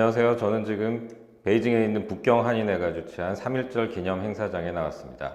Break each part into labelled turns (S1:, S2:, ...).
S1: 안녕하세요. 저는 지금 베이징에 있는 북경 한인회가 주최한 3.1절 기념 행사장에 나왔습니다.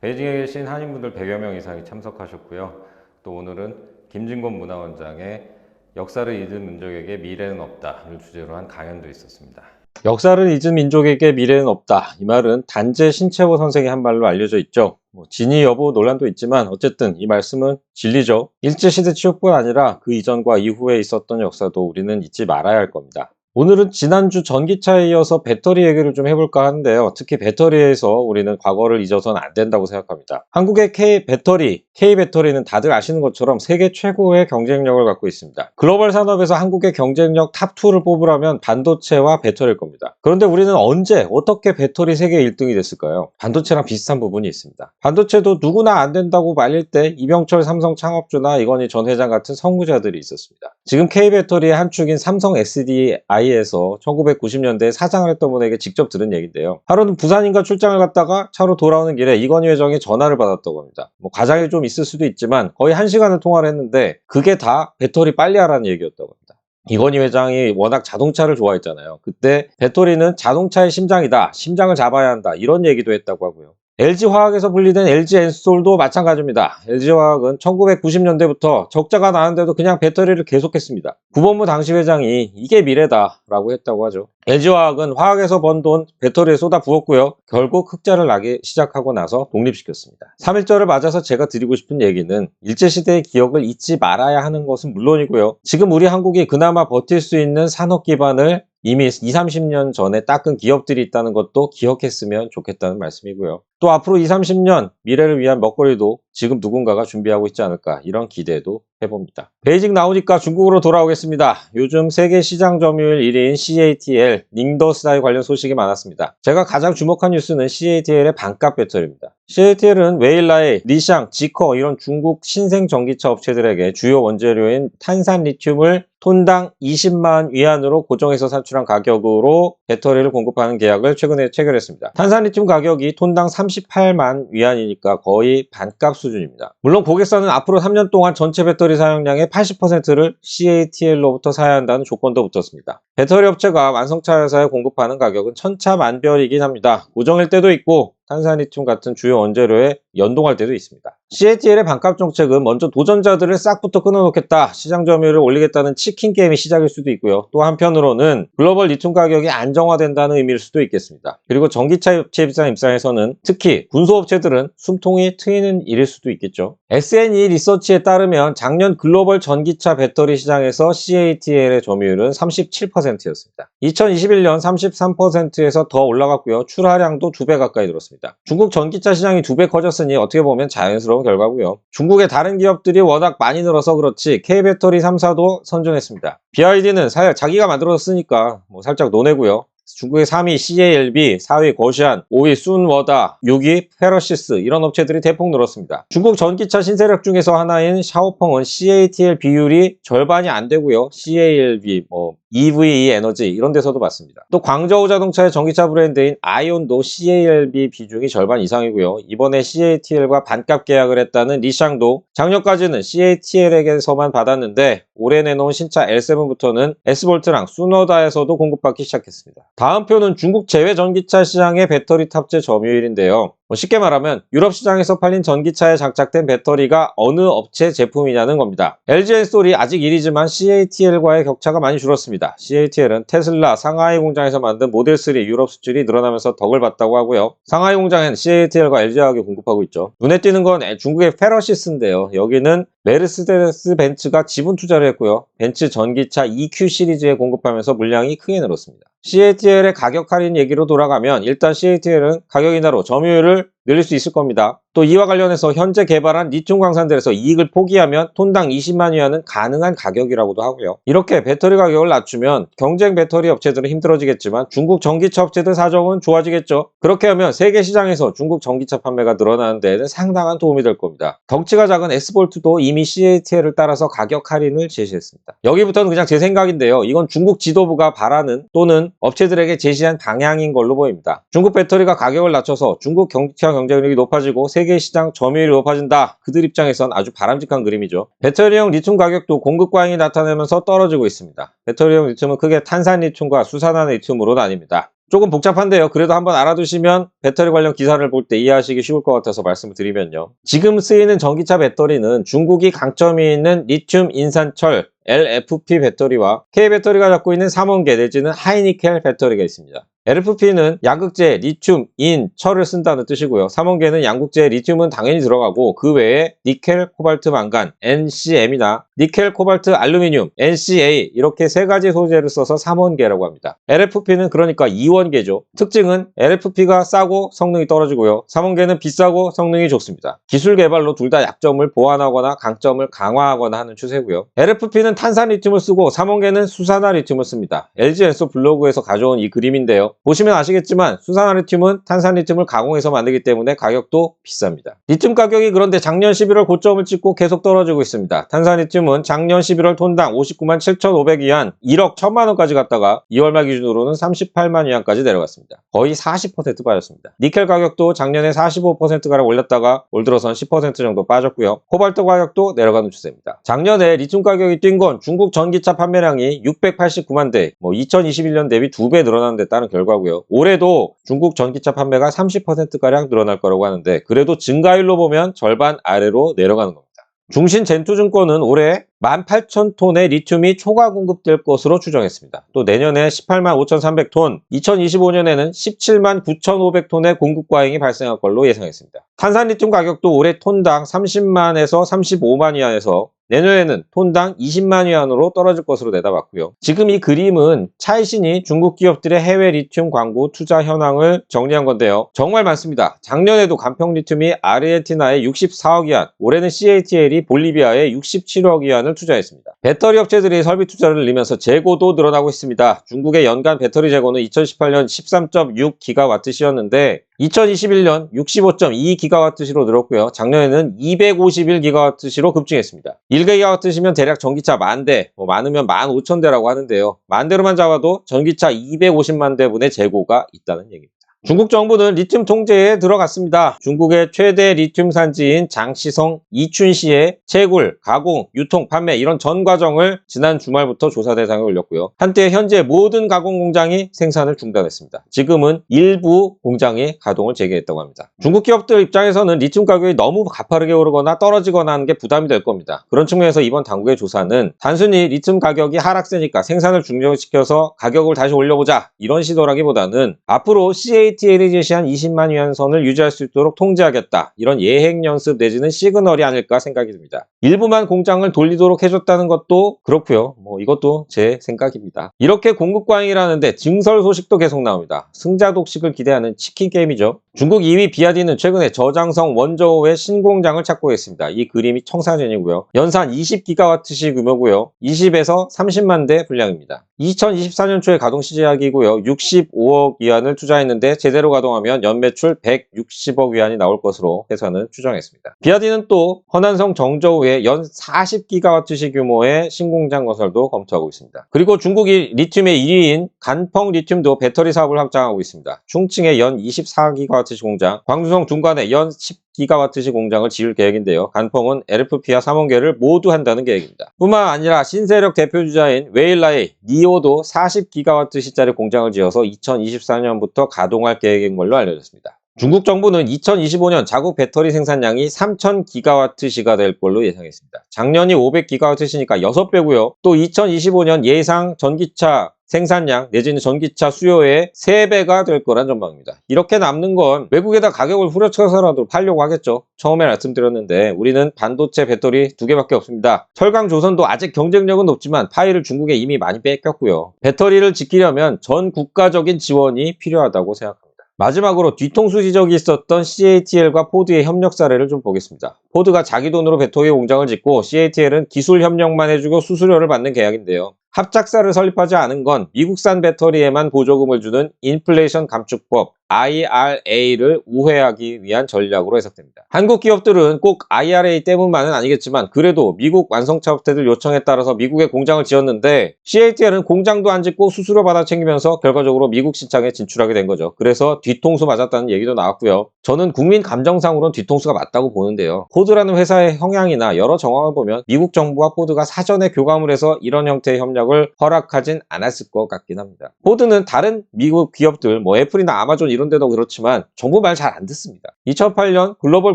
S1: 베이징에 계신 한인분들 100여 명 이상이 참석하셨고요. 또 오늘은 김진권 문화원장의 역사를 잊은 민족에게 미래는 없다를 주제로 한 강연도 있었습니다. 역사를 잊은 민족에게 미래는 없다. 이 말은 단재 신채호 선생의 한 말로 알려져 있죠. 뭐 진위 여부 논란도 있지만 어쨌든 이 말씀은 진리죠. 일제시대 치욕뿐 아니라 그 이전과 이후에 있었던 역사도 우리는 잊지 말아야 할 겁니다. 오늘은 지난주 전기차에 이어서 배터리 얘기를 좀 해볼까 하는데요. 특히 배터리에서 우리는 과거를 잊어서는 안 된다고 생각합니다. 한국의 K 배터리, K 배터리는 다들 아시는 것처럼 세계 최고의 경쟁력을 갖고 있습니다. 글로벌 산업에서 한국의 경쟁력 탑2를 뽑으라면 반도체와 배터리일 겁니다. 그런데 우리는 언제, 어떻게 배터리 세계 1등이 됐을까요? 반도체랑 비슷한 부분이 있습니다. 반도체도 누구나 안 된다고 말릴 때 이병철 삼성 창업주나 이건희 전 회장 같은 선구자들이 있었습니다. 지금 K 배터리의 한 축인 삼성 SDI 에서 1990년대에 사장을 했던 분에게 직접 들은 얘기인데요. 하루는 부산인가 출장을 갔다가 차로 돌아오는 길에 이건희 회장이 전화를 받았다고 합니다. 뭐 과장이 좀 있을 수도 있지만 거의 한 시간을 통화를 했는데 그게 다 배터리 빨리 하라는 얘기였다고 합니다. 이건희 회장이 워낙 자동차를 좋아했잖아요. 그때 배터리는 자동차의 심장이다. 심장을 잡아야 한다. 이런 얘기도 했다고 하고요. LG화학에서 분리된 LG엔솔도 마찬가지입니다. LG화학은 1990년대부터 적자가 나는데도 그냥 배터리를 계속했습니다. 구본무 당시 회장이 이게 미래다 라고 했다고 하죠. LG화학은 화학에서 번 돈 배터리에 쏟아 부었고요. 결국 흑자를 나기 시작하고 나서 독립시켰습니다. 3.1절을 맞아서 제가 드리고 싶은 얘기는 일제시대의 기억을 잊지 말아야 하는 것은 물론이고요. 지금 우리 한국이 그나마 버틸 수 있는 산업 기반을 이미 20, 30년 전에 닦은 기업들이 있다는 것도 기억했으면 좋겠다는 말씀이고요. 또 앞으로 20, 30년 미래를 위한 먹거리도 지금 누군가가 준비하고 있지 않을까 이런 기대도 해봅니다. 베이징 나오니까 중국으로 돌아오겠습니다. 요즘 세계 시장 점유율 1위인 CATL, 닝더스다이 관련 소식이 많았습니다. 제가 가장 주목한 뉴스는 CATL의 반값 배터리입니다. CATL은 웨일라의 리샹, 지커 이런 중국 신생 전기차 업체들에게 주요 원재료인 탄산 리튬을 톤당 20만 위안으로 고정해서 산출한 가격으로 배터리를 공급하는 계약을 최근에 체결했습니다. 탄산 리튬 가격이 톤당 38만 위안이니까 거의 반값 수준입니다. 물론 고객사는 앞으로 3년 동안 전체 배터리 사용량의 80%를 CATL로부터 사야 한다는 조건도 붙었습니다. 배터리 업체가 완성차 회사에 공급하는 가격은 천차만별이긴 합니다. 고정일 때도 있고 탄산리튬 같은 주요 원재료에 연동할 때도 있습니다. CATL의 반값 정책은 먼저 도전자들을 싹부터 끊어놓겠다, 시장 점유율을 올리겠다는 치킨 게임이 시작일 수도 있고요. 또 한편으로는 글로벌 리튬 가격이 안정화된다는 의미일 수도 있겠습니다. 그리고 전기차 업체 입장에서는 특히 군소업체들은 숨통이 트이는 일일 수도 있겠죠. SNE 리서치에 따르면 작년 글로벌 전기차 배터리 시장에서 CATL의 점유율은 37%였습니다. 2021년 33%에서 더 올라갔고요. 출하량도 두배 가까이 늘었습니다. 중국 전기차 시장이 두배 커졌 으니 어떻게 보면 자연스러운 결과고요. 중국의 다른 기업들이 워낙 많이 늘어서 그렇지 K배터리 3사도 선전했습니다. BID는 자기가 만들었으니까 뭐 살짝 논외고요. 중국의 3위 CALB, 4위 거시안, 5위 순워다, 6위 페러시스 이런 업체들이 대폭 늘었습니다. 중국 전기차 신세력 중에서 하나인 샤오펑은 CATL 비율이 절반이 안 되고요. CALB, 뭐 EVE 에너지 이런 데서도 봤습니다. 또 광저우 자동차의 전기차 브랜드인 아이온도 CALB 비중이 절반 이상이고요. 이번에 CATL과 반값 계약을 했다는 리샹도 작년까지는 CATL에게서만 받았는데 올해 내놓은 신차 L7부터는 S볼트랑 수너다에서도 공급받기 시작했습니다. 다음 표는 중국 제외 전기차 시장의 배터리 탑재 점유율인데요. 뭐 쉽게 말하면 유럽 시장에서 팔린 전기차에 장착된 배터리가 어느 업체 제품이냐는 겁니다. LG엔솔이 아직 1위지만 CATL과의 격차가 많이 줄었습니다. CATL은 테슬라 상하이 공장에서 만든 모델 3 유럽 수출이 늘어나면서 덕을 봤다고 하고요. 상하이 공장엔 CATL과 LG화학이 공급하고 있죠. 눈에 띄는 건 중국의 페러시스인데요. 여기는 메르세데스 벤츠가 지분 투자를 했고요. 벤츠 전기차 EQ 시리즈에 공급하면서 물량이 크게 늘었습니다. CATL의 가격 할인 얘기로 돌아가면 일단 CATL은 가격 인하로 점유율을 늘릴 수 있을 겁니다. 또 이와 관련해서 현재 개발한 리튬 광산들에서 이익을 포기하면 톤당 20만 위안은 가능한 가격이라고도 하고요. 이렇게 배터리 가격을 낮추면 경쟁 배터리 업체들은 힘들어지겠지만 중국 전기차 업체들 사정은 좋아지겠죠. 그렇게 하면 세계 시장에서 중국 전기차 판매가 늘어나는 데에는 상당한 도움이 될 겁니다. 덩치가 작은 S볼트도 이미 CATL을 따라서 가격 할인을 제시했습니다. 여기부터는 그냥 제 생각인데요. 이건 중국 지도부가 바라는 또는 업체들에게 제시한 방향인 걸로 보입니다. 중국 배터리가 가격을 낮춰서 중국 경기차 경쟁력이 높아지고 세계 시장 점유율이 높아진다. 그들 입장에선 아주 바람직한 그림이죠. 배터리용 리튬 가격도 공급 과잉이 나타나면서 떨어지고 있습니다. 배터리용 리튬은 크게 탄산 리튬과 수산화 리튬으로 나뉩니다. 조금 복잡한데요. 그래도 한번 알아두시면 배터리 관련 기사를 볼 때 이해하시기 쉬울 것 같아서 말씀을 드리면요. 지금 쓰이는 전기차 배터리는 중국이 강점이 있는 리튬 인산철 LFP 배터리와 K 배터리가 갖고 있는 삼원계 내지는 하이니켈 배터리가 있습니다. LFP는 양극재, 리튬, 인, 철을 쓴다는 뜻이고요. 삼원계는 양극재, 리튬은 당연히 들어가고 그 외에 니켈, 코발트, 망간, NCM이나 니켈, 코발트, 알루미늄, NCA 이렇게 세 가지 소재를 써서 삼원계라고 합니다. LFP는 그러니까 이원 계죠. 특징은 LFP가 싸고 성능이 떨어지고요. 삼원계는 비싸고 성능이 좋습니다. 기술 개발로 둘 다 약점을 보완하거나 강점을 강화하거나 하는 추세고요. LFP는 탄산 리튬을 쓰고 삼원계는 수산화 리튬을 씁니다. LG 엔소 블로그에서 가져온 이 그림인데요. 보시면 아시겠지만 수산화 리튬은 탄산 리튬을 가공해서 만들기 때문에 가격도 비쌉니다. 리튬 가격이 그런데 작년 11월 고점을 찍고 계속 떨어지고 있습니다. 탄산 리튬은 작년 11월 톤당 59만 7,500위안 1억 1천만 원까지 갔다가 2월 말 기준으로는 38만 위안까지 내려갔습니다. 거의 40% 빠졌습니다. 니켈 가격도 작년에 45%가량 올렸다가 올 들어선 10% 정도 빠졌고요. 코발트 가격도 내려가는 추세입니다. 작년에 리튬 가격이 뛴 건 중국 전기차 판매량이 689만 대, 뭐 2021년 대비 2배 늘어난 데 따른 결과고요. 올해도 중국 전기차 판매가 30%가량 늘어날 거라고 하는데 그래도 증가율로 보면 절반 아래로 내려가는 겁니다. 중신 젠투증권은 올해 18,000톤의 리튬이 초과 공급될 것으로 추정했습니다. 또 내년에 18만 5,300톤, 2025년에는 17만 9,500톤의 공급 과잉이 발생할 걸로 예상했습니다. 탄산 리튬 가격도 올해 톤당 30만에서 35만 위안에서 내년에는 톤당 20만 위안으로 떨어질 것으로 내다봤고요. 지금 이 그림은 차이신이 중국 기업들의 해외 리튬 광고 투자 현황을 정리한 건데요. 정말 많습니다. 작년에도 간평 리튬이 아르헨티나에 64억 위안, 올해는 CATL이 볼리비아에 67억 위안을 투자했습니다. 배터리 업체들이 설비 투자를 늘리면서 재고도 늘어나고 있습니다. 중국의 연간 배터리 재고는 2018년 13.6기가와트시였는데 2021년 65.2기가와트시로 늘었고요. 작년에는 251기가와트시로 급증했습니다. 1기가와트시면 대략 전기차 만 대, 뭐 많으면 15,000대라고 하는데요. 만 대로만 잡아도 전기차 250만 대분의 재고가 있다는 얘기입니다. 중국 정부는 리튬 통제에 들어갔습니다. 중국의 최대 리튬 산지인 장시성 이춘시의 채굴, 가공, 유통, 판매 이런 전 과정을 지난 주말부터 조사 대상에 올렸고요. 한때 현재 모든 가공 공장이 생산을 중단했습니다. 지금은 일부 공장이 가동을 재개했다고 합니다. 중국 기업들 입장에서는 리튬 가격이 너무 가파르게 오르거나 떨어지거나 하는 게 부담이 될 겁니다. 그런 측면에서 이번 당국의 조사는 단순히 리튬 가격이 하락세니까 생산을 중단시켜서 가격을 다시 올려보자 이런 시도라기보다는 앞으로 CA ATL이 제시한 20만 위안 선을 유지할 수 있도록 통제하겠다. 이런 예행 연습 내지는 시그널이 아닐까 생각이 듭니다. 일부만 공장을 돌리도록 해줬다는 것도 그렇고요. 뭐 이것도 제 생각입니다. 이렇게 공급 과잉이라는데 증설 소식도 계속 나옵니다. 승자 독식을 기대하는 치킨 게임이죠. 중국 2위 비아디는 최근에 저장성 원저우의 신공장을 찾고 있습니다. 이 그림이 청사전이고요. 연산 20기가와트시 규모고요. 20에서 30만 대 분량입니다. 2024년 초에 가동 시작이고요. 65억 위안을 투자했는데 제대로 가동하면 연매출 160억 위안이 나올 것으로 회사는 추정했습니다. 비아디는 또 허난성 정저우에 연 40기가와트시 규모의 신공장 건설도 검토하고 있습니다. 그리고 중국이 리튬의 1위인 간펑 리튬도 배터리 사업을 확장하고 있습니다. 충칭에 연 24기가와트시 공장, 광주성 중간에 연 10 기가와트시 공장을 지을 계획인데요. 간펑은 LFP와 삼원계를 모두 한다는 계획입니다. 뿐만 아니라 신세력 대표주자인 웨일라의 니오도 40기가와트시짜리 공장을 지어서 2024년부터 가동할 계획인 걸로 알려졌습니다. 중국 정부는 2025년 자국 배터리 생산량이 3000기가와트시가 될 걸로 예상했습니다. 작년이 500기가와트시니까 6배고요. 또 2025년 예상 전기차 생산량 내지는 전기차 수요의 3배가 될 거란 전망입니다. 이렇게 남는 건 외국에다 가격을 후려쳐서라도 팔려고 하겠죠. 처음에 말씀드렸는데 우리는 반도체 배터리 두 개밖에 없습니다. 철강 조선도 아직 경쟁력은 높지만 파이를 중국에 이미 많이 뺏겼고요. 배터리를 지키려면 전 국가적인 지원이 필요하다고 생각합니다. 마지막으로 뒤통수 지적이 있었던 CATL과 포드의 협력 사례를 좀 보겠습니다. 포드가 자기 돈으로 배터리 공장을 짓고 CATL은 기술 협력만 해주고 수수료를 받는 계약인데요. 합작사를 설립하지 않은 건 미국산 배터리에만 보조금을 주는 인플레이션 감축법 IRA를 우회하기 위한 전략으로 해석됩니다. 한국 기업들은 꼭 IRA 때문만은 아니겠지만 그래도 미국 완성차 업체들 요청에 따라서 미국에 공장을 지었는데 CATL은 공장도 안 짓고 수수료 받아 챙기면서 결과적으로 미국 시장에 진출하게 된 거죠. 그래서 뒤통수 맞았다는 얘기도 나왔고요. 저는 국민 감정상으로는 뒤통수가 맞다고 보는데요. 포드라는 회사의 성향이나 여러 정황을 보면 미국 정부와 포드가 사전에 교감을 해서 이런 형태의 협력을 허락하진 않았을 것 같긴 합니다. 포드는 다른 미국 기업들, 뭐 애플이나 아마존 이런 데도 그렇지만 정부 말 잘 안 듣습니다. 2008년 글로벌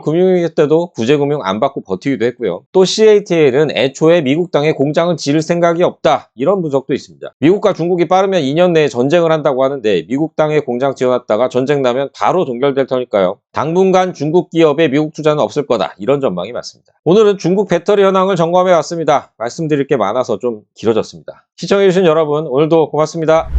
S1: 금융위기 때도 구제금융 안 받고 버티기도 했고요. 또 CATL은 애초에 미국 땅에 공장을 지을 생각이 없다. 이런 분석도 있습니다. 미국과 중국이 빠르면 2년 내에 전쟁을 한다고 하는데 미국 땅에 공장 지어놨다가 전쟁 나면 바로 동결될 테니까요. 당분간 중국 기업의 미국 투자는 없을 거다. 이런 전망이 맞습니다. 오늘은 중국 배터리 현황을 점검해 왔습니다. 말씀드릴 게 많아서 좀 길어졌습니다. 시청해주신 여러분 오늘도 고맙습니다.